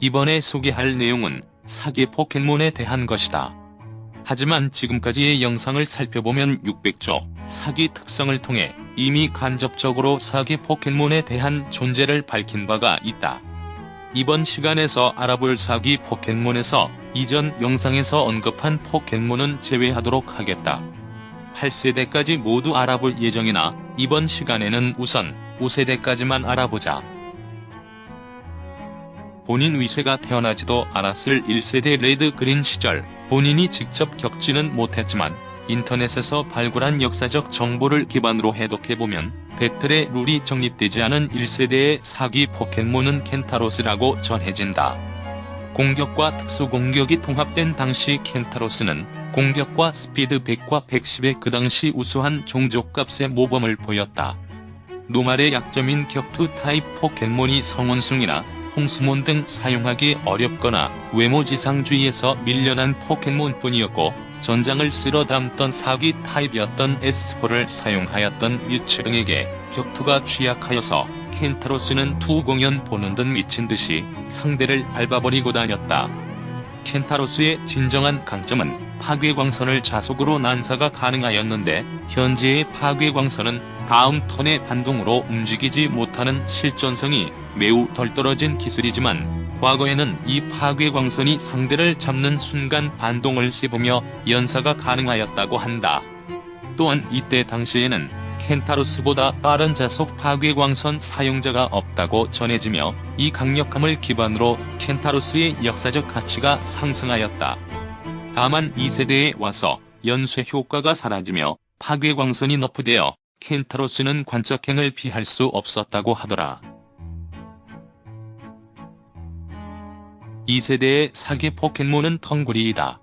이번에 소개할 내용은 사기 포켓몬에 대한 것이다. 하지만 지금까지의 영상을 살펴보면 600조 사기 특성을 통해 이미 간접적으로 사기 포켓몬에 대한 존재를 밝힌 바가 있다. 이번 시간에서 알아볼 사기 포켓몬에서 이전 영상에서 언급한 포켓몬은 제외하도록 하겠다. 8세대까지 모두 알아볼 예정이나 이번 시간에는 우선 5세대까지만 알아보자. 본인 위세가 태어나지도 않았을 1세대 레드 그린 시절 본인이 직접 겪지는 못했지만 인터넷에서 발굴한 역사적 정보를 기반으로 해독해보면 배틀의 룰이 정립되지 않은 1세대의 사기 포켓몬은 켄타로스라고 전해진다. 공격과 특수 공격이 통합된 당시 켄타로스는 공격과 스피드 100과 110의 그 당시 우수한 종족값의 모범을 보였다. 노말의 약점인 격투 타입 포켓몬이 성원숭이나 홍수몬 등 사용하기 어렵거나 외모지상주의에서 밀려난 포켓몬뿐이었고 전장을 쓸어 담던 사기 타입이었던 에스포를 사용하였던 유치 등에게 격투가 취약하여서 켄타로스는 투 공연 보는 듯 미친 듯이 상대를 밟아버리고 다녔다. 켄타로스의 진정한 강점은 파괴광선을 자속으로 난사가 가능하였는데 현재의 파괴광선은 다음 턴의 반동으로 움직이지 못하는 실전성이 매우 덜 떨어진 기술이지만 과거에는 이 파괴광선이 상대를 잡는 순간 반동을 씹으며 연사가 가능하였다고 한다. 또한 이때 당시에는 켄타로스보다 빠른 자속 파괴광선 사용자가 없다고 전해지며 이 강력함을 기반으로 켄타로스의 역사적 가치가 상승하였다. 다만 2세대에 와서 연쇄 효과가 사라지며 파괴광선이 너프되어 켄타로스는 관적행을 피할 수 없었다고 하더라. 2세대의 사기 포켓몬은 텅구리이다.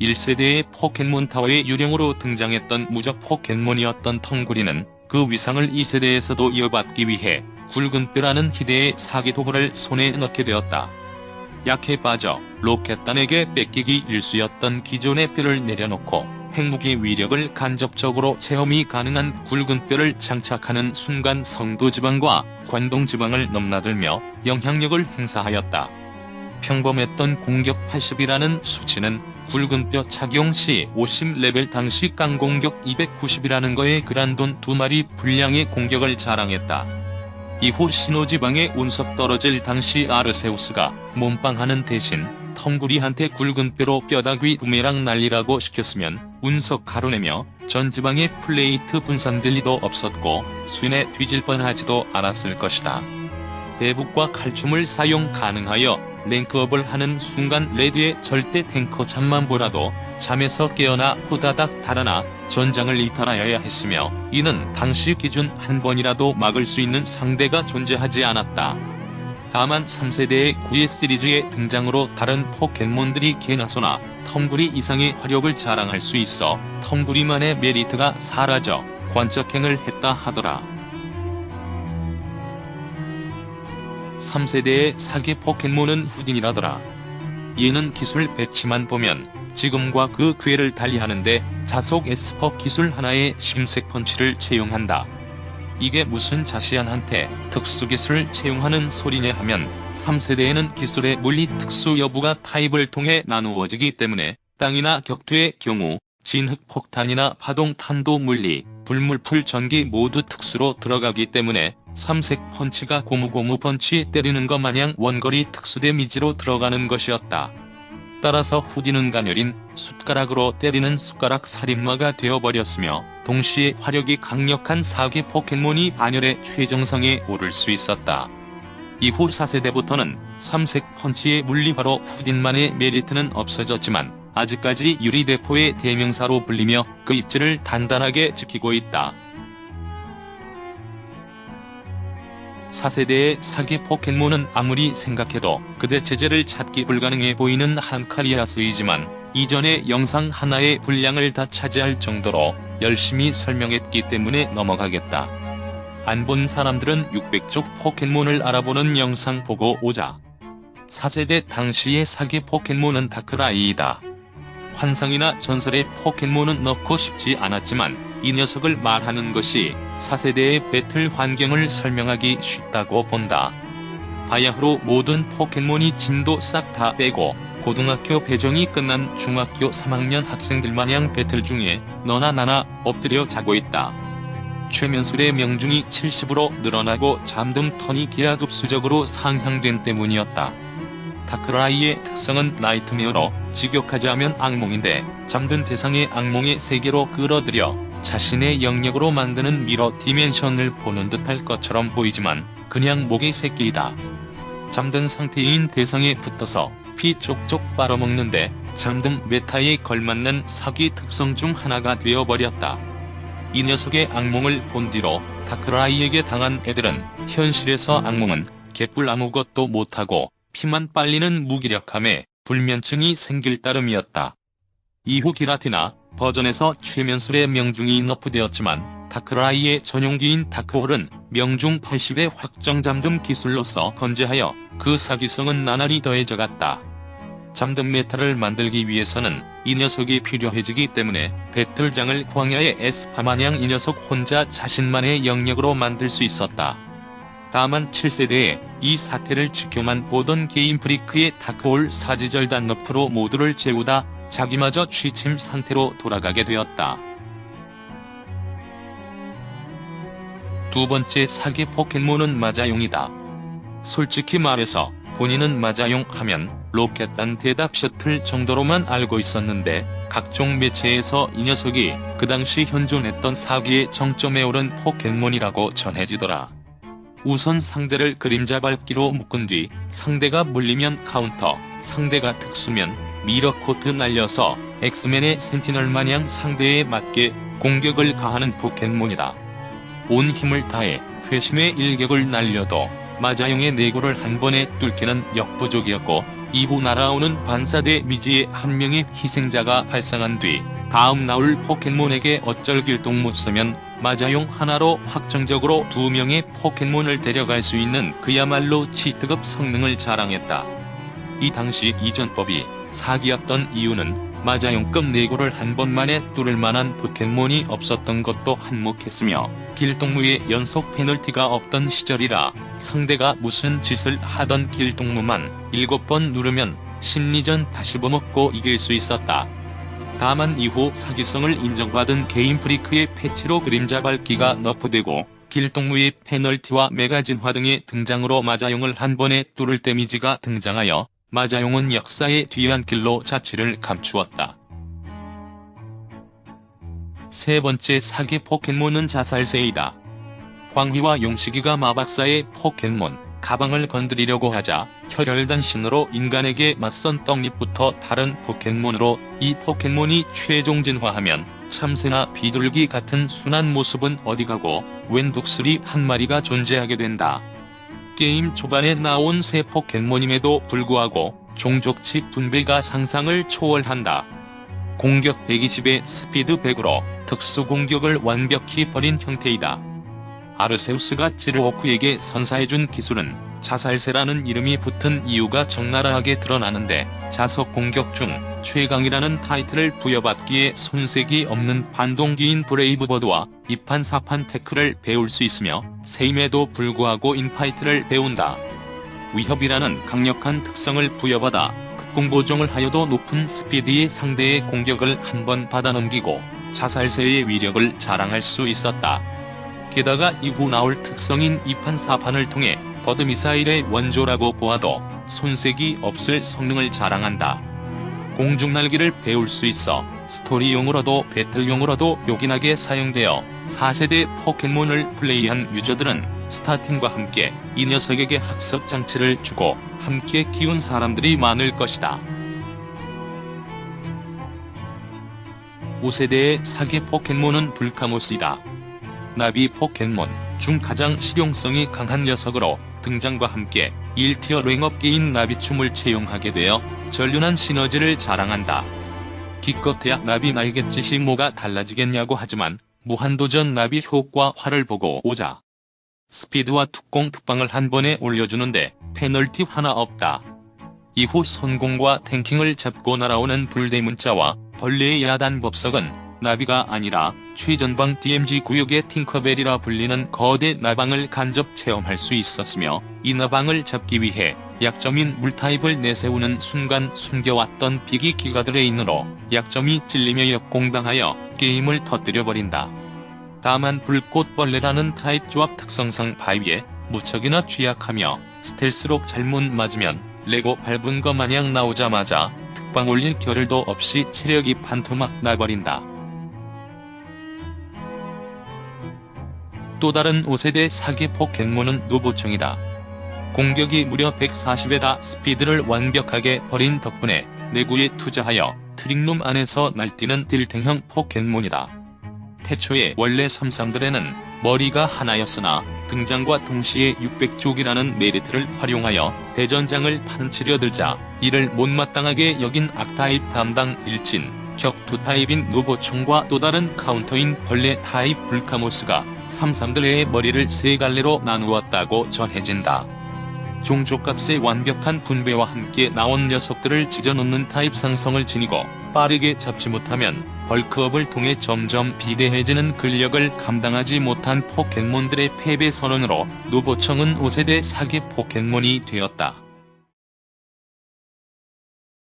1세대의 포켓몬 타워의 유령으로 등장했던 무적 포켓몬이었던 텅구리는 그 위상을 2세대에서도 이어받기 위해 굵은 뼈라는 희대의 사기 도구를 손에 넣게 되었다. 약해 빠져 로켓단에게 뺏기기 일수였던 기존의 뼈를 내려놓고 핵무기 위력을 간접적으로 체험이 가능한 굵은 뼈를 장착하는 순간 성도지방과 관동지방을 넘나들며 영향력을 행사하였다. 평범했던 공격 80이라는 수치는 굵은 뼈 착용 시 50 레벨 당시 깡공격 290이라는 거에 그란돈 두 마리 분량의 공격을 자랑했다. 이후 신호지방의 운석 떨어질 당시 아르세우스가 몸빵하는 대신 텅구리한테 굵은 뼈로 뼈다귀 부메랑 날리라고 시켰으면 운석 가로내며 전지방의 플레이트 분산될 리도 없었고 순에 뒤질 뻔하지도 않았을 것이다. 대북과 칼춤을 사용 가능하여 랭크업을 하는 순간 레드의 절대 탱커 잠만 보라도 잠에서 깨어나 후다닥 달아나 전장을 이탈하여야 했으며 이는 당시 기준 한 번이라도 막을 수 있는 상대가 존재하지 않았다. 다만 3세대의 9회 시리즈의 등장으로 다른 포켓몬들이 개나소나 텅구리 이상의 화력을 자랑할 수 있어 텅구리만의 메리트가 사라져 관적행을 했다 하더라. 3세대의 사기 포켓몬은 후딘이라더라. 얘는 기술 배치만 보면 지금과 그 궤를 달리하는데 자속 에스퍼 기술 하나에 심색 펀치를 채용한다. 이게 무슨 자시안한테 특수기술을 채용하는 소리냐 하면 3세대에는 기술의 물리 특수 여부가 타입을 통해 나누어지기 때문에 땅이나 격투의 경우 진흙 폭탄이나 파동 탄도 물리, 불물풀 전기 모두 특수로 들어가기 때문에 삼색 펀치가 고무고무 펀치 때리는 것 마냥 원거리 특수 데미지로 들어가는 것이었다. 따라서 후디는 가녀린 숟가락으로 때리는 숟가락 살인마가 되어버렸으며 동시에 화력이 강력한 사기 포켓몬이 반열의 최정상에 오를 수 있었다. 이후 4세대부터는 삼색 펀치의 물리화로 후딘만의 메리트는 없어졌지만 아직까지 유리대포의 대명사로 불리며 그 입지를 단단하게 지키고 있다. 4세대의 사기 포켓몬은 아무리 생각해도 그대 체제를 찾기 불가능해 보이는 한카리아스이지만 이전의 영상 하나의 분량을 다 차지할 정도로 열심히 설명했기 때문에 넘어가겠다. 안 본 사람들은 600쪽 포켓몬을 알아보는 영상 보고 오자. 4세대 당시의 사기 포켓몬은 다크라이이다. 환상이나 전설의 포켓몬은 넣고 싶지 않았지만 이 녀석을 말하는 것이 4세대의 배틀 환경을 설명하기 쉽다고 본다. 바야흐로 모든 포켓몬이 진도 싹 다 빼고 고등학교 배정이 끝난 중학교 3학년 학생들 마냥 배틀 중에 너나 나나 엎드려 자고 있다. 최면술의 명중이 70으로 늘어나고 잠든 턴이 기하급수적으로 상향된 때문이었다. 다크라이의 특성은 나이트메어로 직역하지 않으면 악몽인데 잠든 대상의 악몽의 세계로 끌어들여 자신의 영역으로 만드는 미러 디멘션을 보는 듯할 것처럼 보이지만 그냥 목의 새끼이다. 잠든 상태인 대상에 붙어서 피 쪽쪽 빨아먹는데 잠든 메타에 걸맞는 사기 특성 중 하나가 되어버렸다. 이 녀석의 악몽을 본 뒤로 다크라이에게 당한 애들은 현실에서 악몽은 개뿔 아무것도 못하고 피만 빨리는 무기력함에 불면증이 생길 따름이었다. 이후 기라티나 버전에서 최면술의 명중이 너프되었지만 다크라이의 전용기인 다크홀은 명중 80의 확정 잠금 기술로서 건재하여 그 사기성은 나날이 더해져갔다. 잠든 메타를 만들기 위해서는 이 녀석이 필요해지기 때문에 배틀장을 광야의 에스파 마냥 이 녀석 혼자 자신만의 영역으로 만들 수 있었다. 다만 7세대에 이 사태를 지켜만 보던 게임 프리크의 다크홀 사지절단 너프로 모두를 재우다 자기마저 취침 상태로 돌아가게 되었다. 두 번째 사기 포켓몬은 마자용이다. 솔직히 말해서 본인은 마자용 하면 로켓단 대답 셔틀 정도로만 알고 있었는데 각종 매체에서 이 녀석이 그 당시 현존했던 사기의 정점에 오른 포켓몬이라고 전해지더라. 우선 상대를 그림자 밟기로 묶은 뒤 상대가 물리면 카운터, 상대가 특수면 미러 코트 날려서 엑스맨의 센티널 마냥 상대에 맞게 공격을 가하는 포켓몬이다. 온 힘을 다해 회심의 일격을 날려도 마자용의 내고를 한 번에 뚫기는 역부족이었고 이후 날아오는 반사대 미지의 한 명의 희생자가 발생한 뒤 다음 나올 포켓몬에게 어쩔 길동 못 쓰면 마자용 하나로 확정적으로 두 명의 포켓몬을 데려갈 수 있는 그야말로 치트급 성능을 자랑했다. 이 당시 이전법이 사기였던 이유는 마자용급 내고를 한 번만에 뚫을 만한 포켓몬이 없었던 것도 한몫했으며 길동무의 연속 페널티가 없던 시절이라 상대가 무슨 짓을 하던 길동무만 7번 누르면 심리전 다시 버먹고 이길 수 있었다. 다만 이후 사기성을 인정받은 게임 프리크의 패치로 그림자 밟기가 너프되고 길동무의 페널티와 메가진화 등의 등장으로 마자용을 한 번에 뚫을 데미지가 등장하여 마자용은 역사의 뒤안길로 자취를 감추었다. 세 번째 사기 포켓몬은 자살새이다. 광희와 용식이가 마박사의 포켓몬 가방을 건드리려고 하자 혈혈단신으로 인간에게 맞선 떡잎부터 다른 포켓몬으로 이 포켓몬이 최종 진화하면 참새나 비둘기 같은 순한 모습은 어디 가고 웬 독수리 한 마리가 존재하게 된다. 게임 초반에 나온 새 포켓몬임에도 불구하고 종족치 분배가 상상을 초월한다. 공격 120에 스피드 100으로 특수 공격을 완벽히 버린 형태이다. 아르세우스가 지르오크에게 선사해준 기술은 자살세라는 이름이 붙은 이유가 적나라하게 드러나는데 자석 공격 중 최강이라는 타이틀을 부여받기에 손색이 없는 반동기인 브레이브버드와 이판사판 태클을 배울 수 있으며 세임에도 불구하고 인파이트를 배운다. 위협이라는 강력한 특성을 부여받아 극공보정을 하여도 높은 스피드의 상대의 공격을 한 번 받아넘기고 자살세의 위력을 자랑할 수 있었다. 게다가 이후 나올 특성인 2판 4판을 통해 버드 미사일의 원조라고 보아도 손색이 없을 성능을 자랑한다. 공중 날기를 배울 수 있어 스토리용으로도 배틀용으로도 요긴하게 사용되어 4세대 포켓몬을 플레이한 유저들은 스타팅과 함께 이 녀석에게 학습 장치를 주고 함께 키운 사람들이 많을 것이다. 5세대의 사기 포켓몬은 불카모스이다. 나비 포켓몬 중 가장 실용성이 강한 녀석으로 등장과 함께 1티어 랭업계인 나비춤을 채용하게 되어 전륜한 시너지를 자랑한다. 기껏해야 나비 날갯짓이 뭐가 달라지겠냐고 하지만 무한도전 나비 효과 화를 보고 오자. 스피드와 특공 특방을 한 번에 올려주는데 페널티 하나 없다. 이후 선공과 탱킹을 잡고 날아오는 불대문자와 벌레의 야단 법석은 나비가 아니라 최전방 DMZ 구역의 팅커벨이라 불리는 거대 나방을 간접 체험할 수 있었으며 이 나방을 잡기 위해 약점인 물타입을 내세우는 순간 숨겨왔던 비기 기가들의 인으로 약점이 찔리며 역공당하여 게임을 터뜨려버린다. 다만 불꽃벌레라는 타입 조합 특성상 바위에 무척이나 취약하며 스텔스로 잘못 맞으면 레고 밟은 것 마냥 나오자마자 특방 올릴 겨를도 없이 체력이 반토막 나버린다. 또 다른 5세대 사기 포켓몬은 노보청이다. 공격이 무려 140에 다 스피드를 완벽하게 버린 덕분에 내구에 투자하여 트릭룸 안에서 날뛰는 딜탱형 포켓몬이다. 태초에 원래 삼삼들에는 머리가 하나였으나 등장과 동시에 600쪽이라는 메리트를 활용하여 대전장을 판치려들자 이를 못마땅하게 여긴 악타입 담당 일진, 격투 타입인 노보총과 또 다른 카운터인 벌레 타입 불카모스가 삼삼들의 머리를 세 갈래로 나누었다고 전해진다. 종족값의 완벽한 분배와 함께 나온 녀석들을 찢어놓는 타입 상성을 지니고 빠르게 잡지 못하면 벌크업을 통해 점점 비대해지는 근력을 감당하지 못한 포켓몬들의 패배 선언으로 노보청은 5세대 사기 포켓몬이 되었다.